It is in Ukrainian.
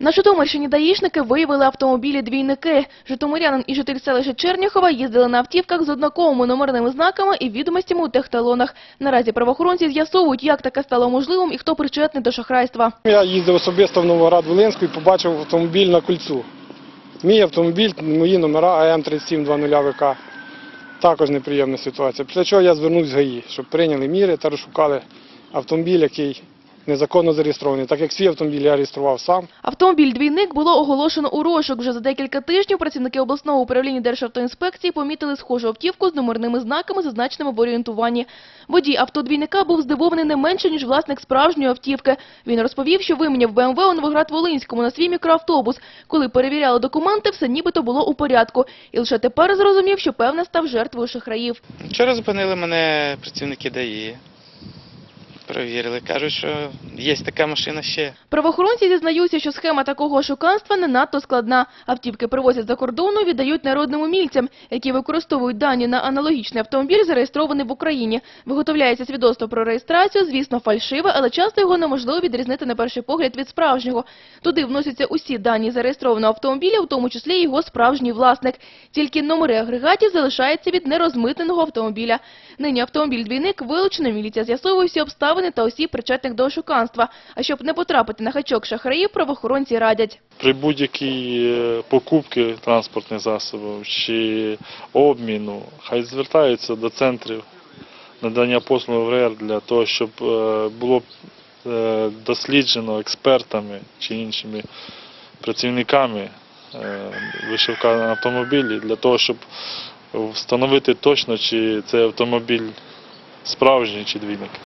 На Житомирщині даїшники виявили автомобілі-двійники. Житомирянин і житель селища Черняхова їздили на автівках з однаковими номерними знаками і відомостями у техталонах. Наразі правоохоронці з'ясовують, як таке стало можливим і хто причетний до шахрайства. Я їздив особисто в Новоград-Волинську і побачив автомобіль на кольцу. Мій автомобіль, мої номера АМ3720 ВК. Також неприємна ситуація. Після чого я звернувся з ГАІ, щоб прийняли міри та розшукали автомобіль, який незаконно зареєстрований. Так як свій автомобіль я реєстрував сам. Автомобіль-двійник було оголошено у розшук. Вже за декілька тижнів працівники обласного управління Державтоінспекції помітили схожу автівку з номерними знаками, зазначеними в орієнтуванні. Водій автодвійника був здивований не менше, ніж власник справжньої автівки. Він розповів, що виміняв БМВ у Новоград-Волинському на свій мікроавтобус. Коли перевіряли документи, все нібито було у порядку. І лише тепер зрозумів, що певне став жертвою шахраїв. Вчора зупинили мене працівники ДАІ. Перевірили, кажуть, що є така машина ще. Правоохоронці зізнаються, що схема такого шуканства не надто складна. Автівки привозять за кордону, віддають народним умільцям, які використовують дані на аналогічний автомобіль, зареєстрований в Україні. Виготовляється свідоцтво про реєстрацію, звісно, фальшиве, але часто його неможливо відрізнити на перший погляд від справжнього. Туди вносяться усі дані зареєстрованого автомобіля, в тому числі його справжній власник. Тільки номери агрегатів залишаються від нерозмитненого автомобіля. Нині автомобіль-двійник вилучено, міліція з'ясовує всі обставини та осіб, причетних до шуканства. А щоб не потрапити на гачок шахраїв, правоохоронці радять. при будь-якій е, покупці транспортних засобів чи обміну, хай звертаються до центрів надання послуг ВР для того, щоб е, було е, досліджено експертами чи іншими працівниками вишивка автомобілі для того, щоб встановити точно, чи це автомобіль справжній чи двійник.